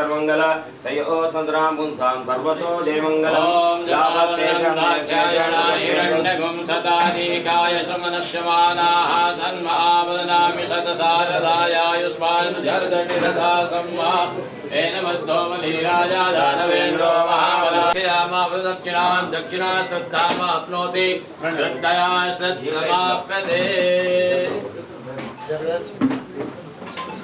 దేవి సర్వంగళ తయో సంద్రాం పుంసాం సర్వతో దేవంగళం హిరణ్యగుం సదాధికాయ సుమనశ్యమానాః ధన్మావదనామి శతసారదాయాయుష్మాన్ జర్దటి సదా సంవా ఏన మధ్యో మలీరాజా దానవేంద్రో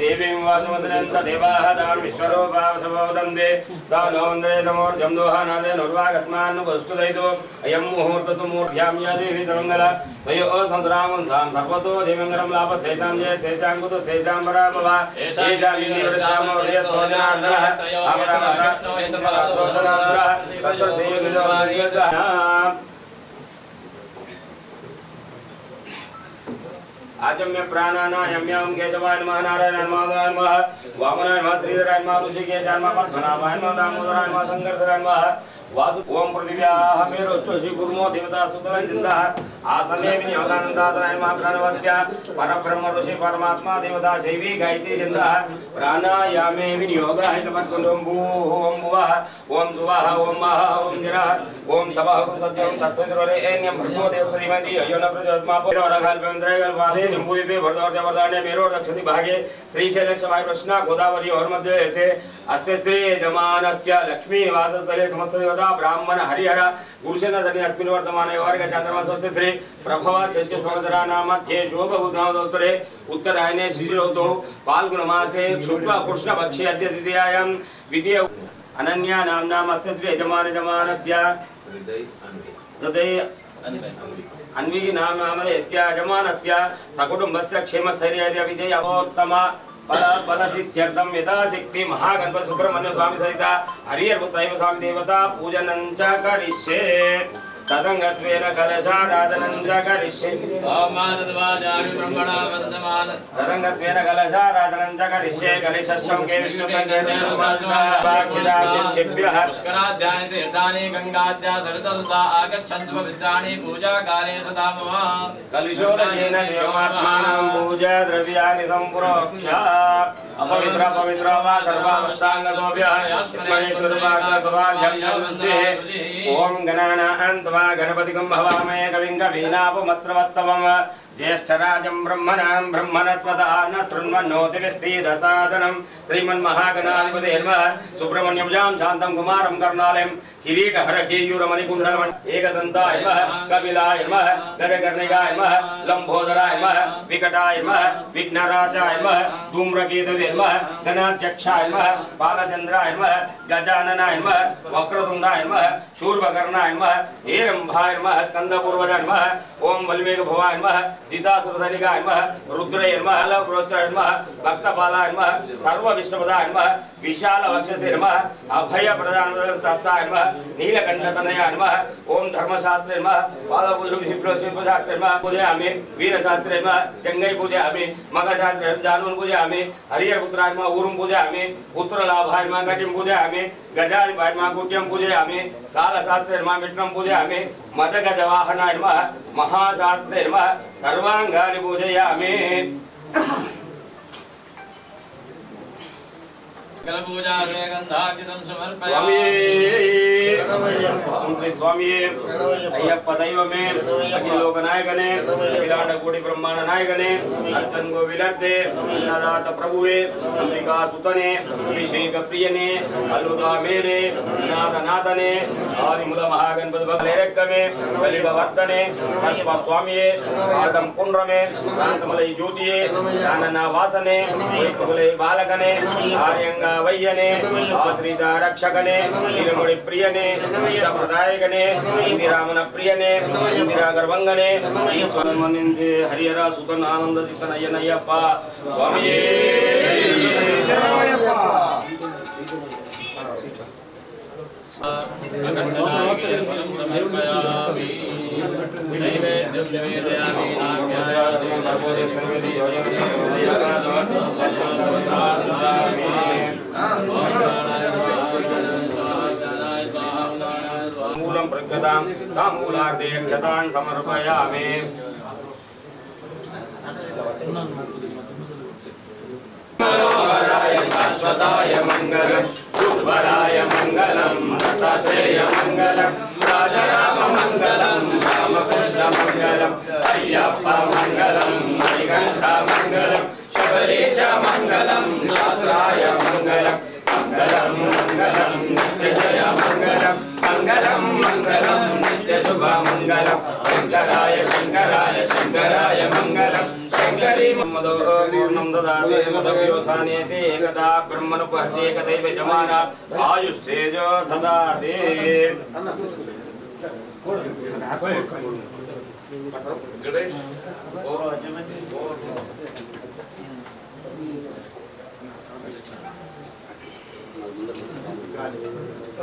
దేవీం వాసుమదనంత దేవాः తాన్ విశ్వరూపావసవోదందే తానోంద్రే సమూర్జం దోహానాదే నుర్వాగత్మాన్నపస్తుదైతో అయం ముహూర్త సమూర్భ్యాం యా దేవి సర్వంగళ తయో సంద్రామం తాం సర్వతో దేవంగరం లాభ శేషాం జయ శేషాం కుతు శేషాం పరాభవ శేషాం ఇంద్రశ్యామ హృదయస్తోజనార్దనః అమరమరస్తోజనార్దనః తత్ర శ్రీయుగజోగజ आचम्य प्राणानायम्यां केशवाय नमः नारायणाय नमः माधवाय नमः वामनाय नमः श्रीधराय नमः ऋषिकेशाय नमः पद्मनाभाय नमः दामोदराय नमः शङ्करधराय नमः वासु ओम पृथिव्याः मेरुष्टोषि कुर्मो देवता सुतलं चिन्दः आसने विनियोगानन्दासनाय नमः प्राणवस्य परब्रह्म ऋषि परमात्मा देवता शैवी गायत्री चिन्दः प्राणायामे विनियोगाय तपत्कुण्डं भूः ओम भुवः ओम सुवः ओम महः ओम निरः ओम तपः ओम सत्यं तस्सवितुरे एन्यं भर्गो देवश्रीमती अयो न प्रचोदमापोरघाल्पेन्द्रैगल्वादे निम्बुद्वीपे भरतवर्षवर्धाने मेरोर् दक्षिणी भागे श्रीशैलस्य वायुप्रश्ना गोदावरी और मध्ये ऐसे अस्य श्री यजमानस्य लक्ष्मी निवासस्थले समस्त देवता सदा ब्राह्मण हरिहर गुरुसेन धनी अस्मिन् वर्तमान वार्ग चंद्रमासस्य श्री प्रभव शिष्य संवत्सरा नाम ध्ये शोभ उत्तरे उत्तरायणे शिशिरौतौ फाल्गुनमासे शुक्ल कृष्ण पक्षे अद्य द्वितीयायां द्वितीय अनन्या नाम्ना मत्स्य श्री यजमान यजमानस्य हृदय अन्वी। नाम यजमानस्य सकुटुम्बस्य क्षेमस्थैर्यविजयभोत्तम బల బల సిద్ధ్యర్థం యథాశక్తి మహాగణపతి సుబ్రహ్మణ్య స్వామి సరిత హరియర్భుతైవ స్వామి దేవత పూజనంచ కరిష్యే तदङ्गत्वेन कलशाराधनं च करिष्ये तदङ्गत्वेन कलशाराधनं च करिष्ये कलिशस्यं के विष्णुभ्यः गङ्गाद्या सरितसुता आगच्छन्तु पवित्राणि पूजाकाले सदा मम। देवमात्मानां पूजा द्रव्याणि सम्प्रोक्ष अपवित्र पवित्र वा सर्वावस्थाङ्गतोभ्यः ॐ गणपतिकं भवामहे कविं कवीनापमत्रवत्तमम् ज्येष्ठराजं ब्रह्मणां ब्रह्मणत्वतः न शृण्वन्नोतिभिस्सीदसादनं श्रीमन्महागणाधिपते नमः सुब्रह्मण्यं शान्तं कुमारं करुणालयं किरीटहरकेयूरमणिकुण्डलमणि एकदन्ताय नमः कपिलाय नमः गजकर्णिकाय नमः लम्बोदराय नमः विकटाय नमः विघ्नराजाय नमः धूम्रकेतवे नमः गणाध्यक्षाय नमः बालचन्द्राय नमः गजाननाय नमः वक्रतुण्डाय नमः शूर्पकर्णाय नमः हेरम्भाय नमः स्कन्दपूर्वजाय नमः ॐ वल्मीकभवाय नमः जितासुरधनिकाय नमः रुद्रय नमः लवक्रोच्चाय नमः भक्तपालाय नमः सर्वविष्णुपदाय नमः विशालवक्षसे नमः अभयप्रदानतस्ताय नमः नीलकण्ठतनयाय नमः ॐ धर्मशास्त्रे नमः पादपूजं शिल्पशास्त्रे नमः पूजयामि वीरशास्त्रे नमः जङ्गै पूजयामि मखशास्त्रे जानून् पूजयामि हरिहरपुत्राय नमः ऊरुं पूजयामि पुत्रलाभाय नमः घटिं पूजयामि गजाधिपाय नमः कुट्यं पूजयामि कालशास्त्रे नमः विष्णुं पूजयामि मदगजवाहनाय नमः महाशास्त्रे नमः सर्वाङ्गानि पूजयामि మదగజవాహన నమ మహాశాస్త్రే నమ సర్వాంగాన్ని పూజయామి. कलपूजागन्धार्जितं समर्पयामि। स्वामी। अय्यप्प दैवमे। अखिल लोकनायकने अखिलांड कोटि ब्रह्मांड नायकने अर्चन गोविलत्से अन्नदात प्रभुवे। अंबिका सुतने अभिषेक प्रियने अलुदा मेले नादनादने आदिमूल महागणपति भक्लेरक्कमे कलिबवर्तने कल्प स्वामिये आटम कुंड्रमे कांतमलय ज्योतिये कानना वासने वैकुले बालकने। आर्यंगा వయ్యనే ఆశ్రిత రక్షకనే తిరుముడి ప్రియనే ఇష్టప్రదాయకనే ఇందిరామన ప్రియనే ఇందిరా గర్భంగనే ఈశ్వరమనించే హరియర సుతన్ ఆనంద చిత్తన అయ్యనయ్యప్ప స్వామియే సమర్పయామి నివేదయామి మూలం ప్రకృతాం తాంబూలార్దే క్షతాన్ సమర్పయామి. మనోహరాయ శాశ్వతాయ మంగళం ఉద్వరాయ మంగళం దత్తాత్రేయ మంగళం రాజరామ మంగళం రామకృష్ణ మంగళం అయ్యప్ప మంగళం మణికంఠ మంగళం మంగళం నిత్య శుభ మంగళం. శంకరాయ శంకరాయ శంకరాయ మంగళం. శంకరీ మమ్మదో పూర్ణం దదాతే మదవ్యోసానేతి ఏకదా ఏకదైవ జమాన ఆయుష్ేజో దదాతే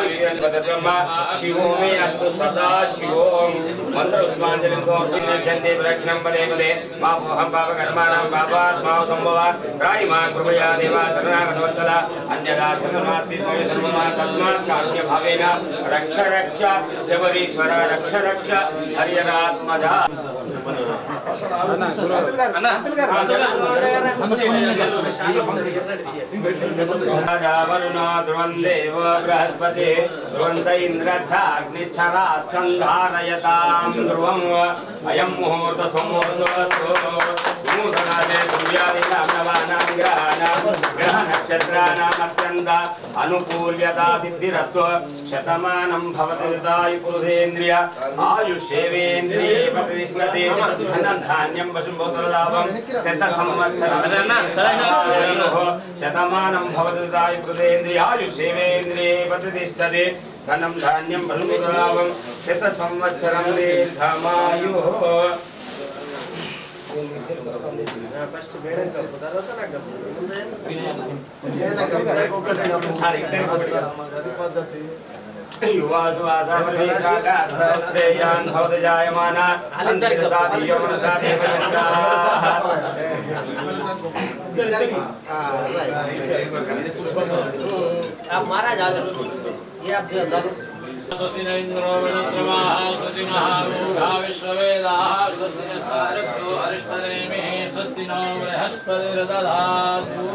ఆవిద్యద్వదబ్రహ్మ శివో మే అస్తు సదా శివోం మంత్ర ఉస్మాంజలిం కోర్తినశ్యంతి ప్రదక్షిణం పదే పదే మా పోహం పాపకర్మాణం పాపాత్మా సంభవ త్రాయిమా కృపయా దేవా శరణాగతవత్సల అన్యదా శరణమాస్తి త్వయ సర్వమా తస్మాత్ శాస్త్య భావేన రక్ష రక్ష శబరీశ్వర ధ్రువం బృహస్పతి ధ్రువంత ధ్రువం అయం ముహూర్త సంముహూర్తస్తు అనుకూల్యతా సిద్ధిరస్వ శతమానం భవతి పురుషేంద్రియ ఆయుష్యేవేంద్రియే ప్రతిష్టతే ధనం ధాన్యం పశుభూతలాభం శత సంవత్సరం శతమానం భవతి పురుషేంద్రియ ఆయుష్యేవేంద్రియే ప్రతిష్టతే ధనం ధాన్యం పశుభూతలాభం శత సంవత్సరం దీర్ఘమాయు ಫಸ್ಟ್ ಬೇಳೆ ಕಬ್ಬು ದರದನ ಕಬ್ಬು ಬೇಳೆ ಕಬ್ಬು ಒಕ್ಕಟ್ಟೆ ಕಬ್ಬು ನಮಗೆ ಅದು ಪದ್ಧತಿ युवासुवासावलीकाकास्तप्रेयान् भवदजायमाना अन्तर्गतादीयो मनसा देवयन्ताः आप महाराज आ जाओ ये आप दारू स्वस्ति न इन्द्रो वरुद्रमाः स्वस्ति नः मूढा विश्ववेदाः स्वस्ति न सारथो अरिष्टनेमिः स्वस्ति नो बृहस्पतिर्दधातु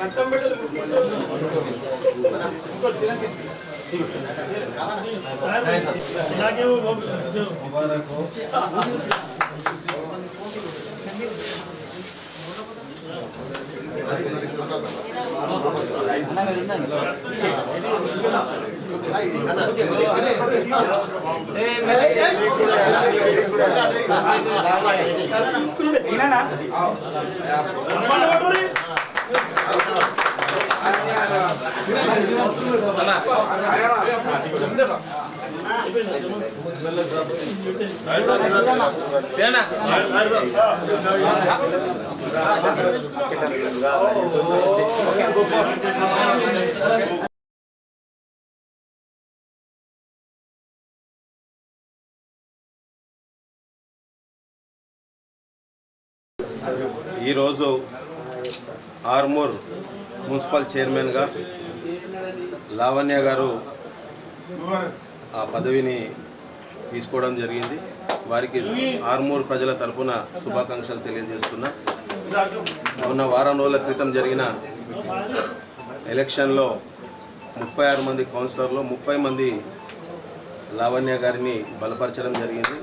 కట్టం పెట్టాలి என்னண்ணா ఈరోజు ఆర్మూర్ మున్సిపల్ చైర్మన్గా లావణ్య గారు ఆ పదవిని తీసుకోవడం జరిగింది. వారికి ఆర్మూర్ ప్రజల తరపున శుభాకాంక్షలు తెలియజేస్తున్నా. మొన్న వారం రోజుల క్రితం జరిగిన ఎలక్షన్లో ముప్పై ఆరు మంది కౌన్సిలర్లు ముప్పై మంది లావణ్య గారిని బలపరచడం జరిగింది.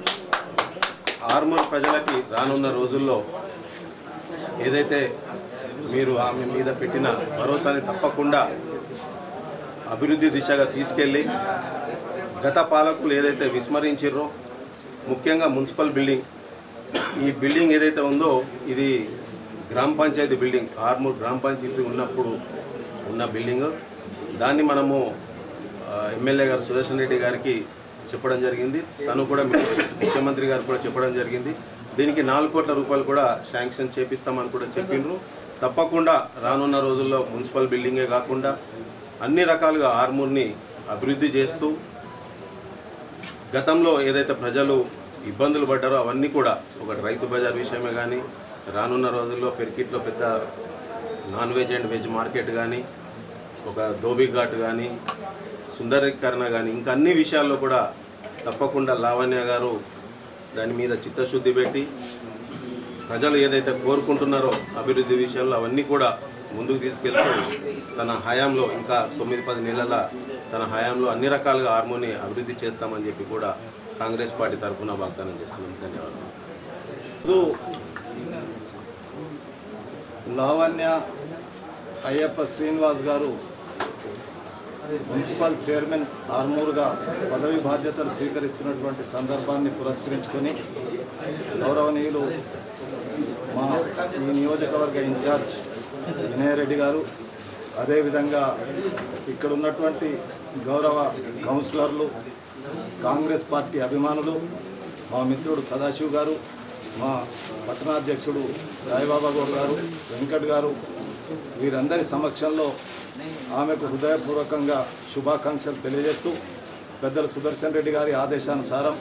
ఆర్మూర్ ప్రజలకి రానున్న రోజుల్లో ఏదైతే మీరు ఆమె మీద పెట్టిన భరోసాని తప్పకుండా అభివృద్ధి దిశగా తీసుకెళ్ళి గత పాలకులు ఏదైతే విస్మరించారో ముఖ్యంగా మున్సిపల్ బిల్డింగ్ ఈ బిల్డింగ్ ఏదైతే ఉందో ఇది గ్రామ పంచాయతీ బిల్డింగ్ ఆర్మూర్ గ్రామ పంచాయతీ ఉన్నప్పుడు ఉన్న బిల్డింగ్. దాన్ని మనము ఎమ్మెల్యే గారు సుదర్శన్ రెడ్డి గారికి చెప్పడం జరిగింది. తను కూడా ముఖ్యమంత్రి గారు కూడా చెప్పడం జరిగింది. దీనికి నాలుగు కోట్ల రూపాయలు కూడా శాంక్షన్ చేపిస్తామని కూడా చెప్పిండ్రు తప్పకుండా రానున్న రోజుల్లో మున్సిపల్ బిల్డింగే కాకుండా అన్ని రకాలుగా ఆర్మూర్ని అభివృద్ధి చేస్తూ గతంలో ఏదైతే ప్రజలు ఇబ్బందులు పడ్డారో అవన్నీ కూడా ఒకటి రైతు బజార్ విషయమే కానీ రానున్న రోజుల్లో పెరికిట్లో పెద్ద non veg and veg market కానీ ఒక ధోబీ ఘాట్ కానీ సుందరీకరణ కానీ ఇంకా అన్ని విషయాల్లో కూడా తప్పకుండా లావణ్య గారు దాని మీద చిత్తశుద్ధి పెట్టి ప్రజలు ఏదైతే కోరుకుంటున్నారో అభివృద్ధి విషయాల్లో అవన్నీ కూడా ముందుకు తీసుకెళ్తూ తన హయాంలో ఇంకా తొమ్మిది పది నెలల తన హయాంలో అన్ని రకాలుగా హార్మోని అభివృద్ధి చేస్తామని చెప్పి కూడా కాంగ్రెస్ పార్టీ తరఫున వాగ్దానం చేస్తున్నాం. ధన్యవాదాలు. లావణ్య అయ్యప్ప శ్రీనివాస్ గారు మున్సిపల్ చైర్మన్ ఆర్మూర్గా పదవి బాధ్యతలు స్వీకరిస్తున్నటువంటి సందర్భాన్ని పురస్కరించుకొని గౌరవనీయులు మా ఈ నియోజకవర్గ ఇన్ఛార్జ్ వినయరెడ్డి గారు అదేవిధంగా ఇక్కడ ఉన్నటువంటి గౌరవ కౌన్సిలర్లు కాంగ్రెస్ పార్టీ అభిమానులు మా మిత్రుడు సదాశివ్ గారు మా పట్టణాధ్యక్షుడు సాయిబాబా గౌడ్ గారు వెంకట్ గారు వీరందరి సమక్షంలో ఆమెకు హృదయపూర్వకంగా శుభాకాంక్షలు తెలియజేస్తూ పెద్దలు సుదర్శన్ రెడ్డి గారి ఆదేశానుసారం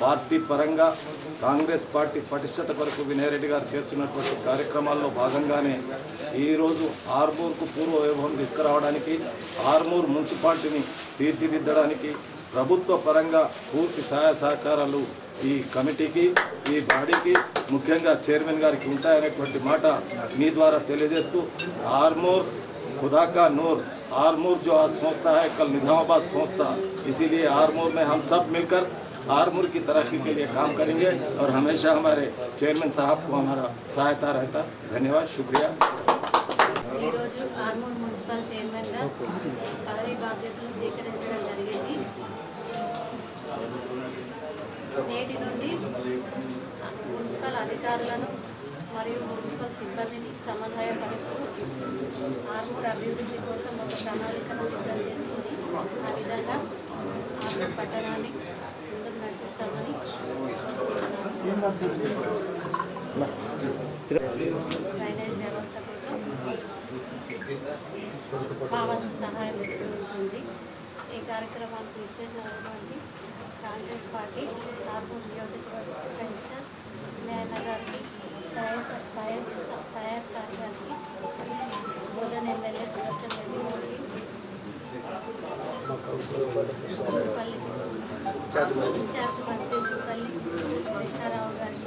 పార్టీ పరంగా కాంగ్రెస్ పార్టీ పటిష్టత కొరకు వినయరెడ్డి గారు చేస్తున్నటువంటి కార్యక్రమాల్లో భాగంగానే ఈరోజు ఆర్మూర్కు పూర్వ వైభవం తీసుకురావడానికి ఆర్మూర్ మున్సిపాలిటీని తీర్చిదిద్దడానికి ప్రభుత్వ పరంగా పూర్తి సహాయ సహకారాలు ఈ కమిటీకి ఈ బాడీకి ముఖ్యంగా చైర్మన్ గారికి ఉంటాయనేటువంటి మాట మీ ద్వారా తెలియజేస్తూ ఆర్మూర్ खुदा का नूर आरमूर जो आज सोचता है कल निजामाबाद सोचता इसीलिए आरमूर में हम सब मिलकर आरमूर की तरक्की के लिए काम करेंगे और हमेशा हमारे चेयरमैन साहब को हमारा सहायता रहता धन्यवाद शुक्रिया ఈరోజు ఆర్మూర్ మున్సిపల్ చైర్మన్గా పదవి బాధ్యతలు స్వీకరించడం జరిగింది నేటి నుండి మున్సిపల్ అధికారులను మరియు మున్సిపల్ సిబ్బందిని సమన్వయపరుస్తూ ఆర్మూర్ అభివృద్ధి కోసం ఒక ప్రణాళికను సిద్ధం చేసుకుని ఆ విధంగా ఆర్మూర్ పట్టణాన్ని ముందుకు నడిపిస్తామని డ్రైనేజ్ వ్యవస్థ కోసం మా వంతు సహాయం ఉంటుంది ఈ కార్యక్రమానికి ఇచ్చేసినటువంటి కాంగ్రెస్ పార్టీ ఆర్మూర్ నియోజకవర్గ ఇన్ఛార్జ్ న్యాయ గారికి తయారు తయారు తయారు సార్ గారికి బోధన ఎమ్మెల్యే సుదర్శన్ రెడ్డి గారికి పల్లి ఇన్ఛార్జ్ మంత్రి పల్లి కృష్ణారావు గారికి